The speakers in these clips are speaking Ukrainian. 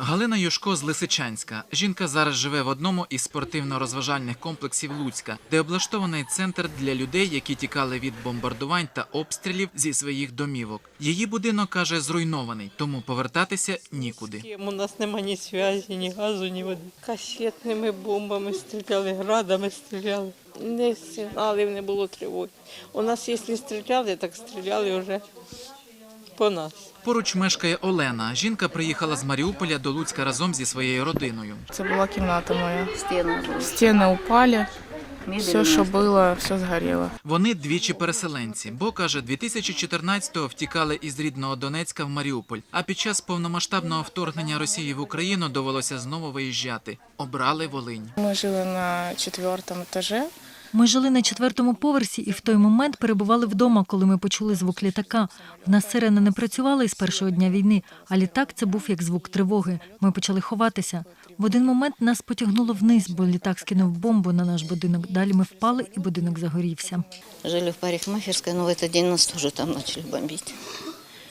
Галина Юшко з Лисичанська. Жінка зараз живе в одному із спортивно-розважальних комплексів Луцька, де облаштований центр для людей, які тікали від бомбардувань та обстрілів зі своїх домівок. Її будинок каже зруйнований, тому повертатися нікуди. У нас нема ні зв'язі, ні газу, ні води. Касетними бомбами стріляли, градами стріляли. Не сигналів, не було тривоги. У нас, якщо стріляли, так стріляли вже по нас. Поруч мешкає Олена. Жінка приїхала з Маріуполя до Луцька разом зі своєю родиною. Це була кімната моя. Стіна була. Стіни упали, все, що було, все згоріло. Вони двічі переселенці, бо каже, 2014-го втікали із рідного Донецька в Маріуполь. А під час повномасштабного вторгнення Росії в Україну довелося знову виїжджати. Обрали Волинь. Ми жили на четвертому етажі. Ми жили на четвертому поверсі і в той момент перебували вдома, коли ми почули звук літака. В нас сирена не працювала із першого дня війни, а літак це був як звук тривоги. Ми почали ховатися. В один момент нас потягнуло вниз, бо літак скинув бомбу на наш будинок. Далі ми впали, і будинок загорівся. Жили в парикмахерской, но в этот день нас тоже там начали бомбить.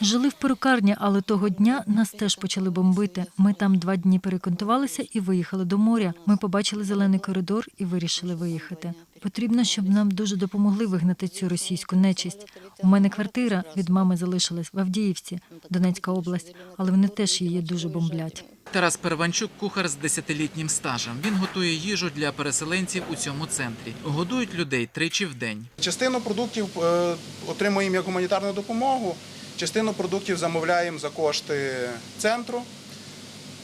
Жили в перукарні, але того дня нас теж почали бомбити. Ми там два дні перекантувалися і виїхали до моря. Ми побачили зелений коридор і вирішили виїхати. Потрібно, щоб нам дуже допомогли вигнати цю російську нечисть. У мене квартира від мами залишилась в Авдіївці, Донецька область, але вони теж її дуже бомблять. Тарас Перванчук кухар з десятилітнім стажем. Він готує їжу для переселенців у цьому центрі. Годують людей тричі в день. Частину продуктів е, отримуємо як гуманітарну допомогу, частину продуктів замовляємо за кошти центру.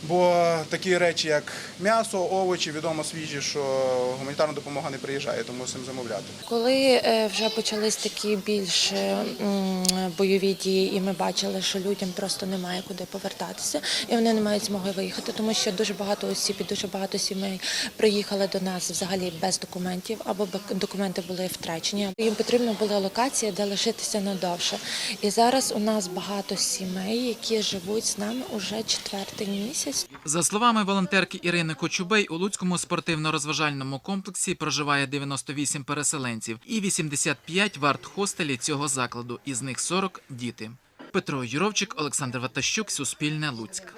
Бо такі речі, як м'ясо, овочі, відомо свіжі, що гуманітарна допомога не приїжджає, тому мусимо замовляти. Коли е, вже почались такі більш е, бойові дії, і ми бачили, що людям просто немає куди повертатися, і вони не мають змоги виїхати, тому що дуже багато осіб і дуже багато сімей приїхали до нас взагалі без документів, або документи були втрачені. Їм потрібна була локація, де лишитися надовше. І зараз у нас багато сімей, які живуть з нами уже четвертий місяць. За словами волонтерки Ірини Кочубей, у Луцькому спортивно-розважальному комплексі проживає 98 переселенців і 85 в арт-хостелі цього закладу. Із них 40 – діти. Петро Юровчик, Олександр Ватащук, Суспільне, Луцьк.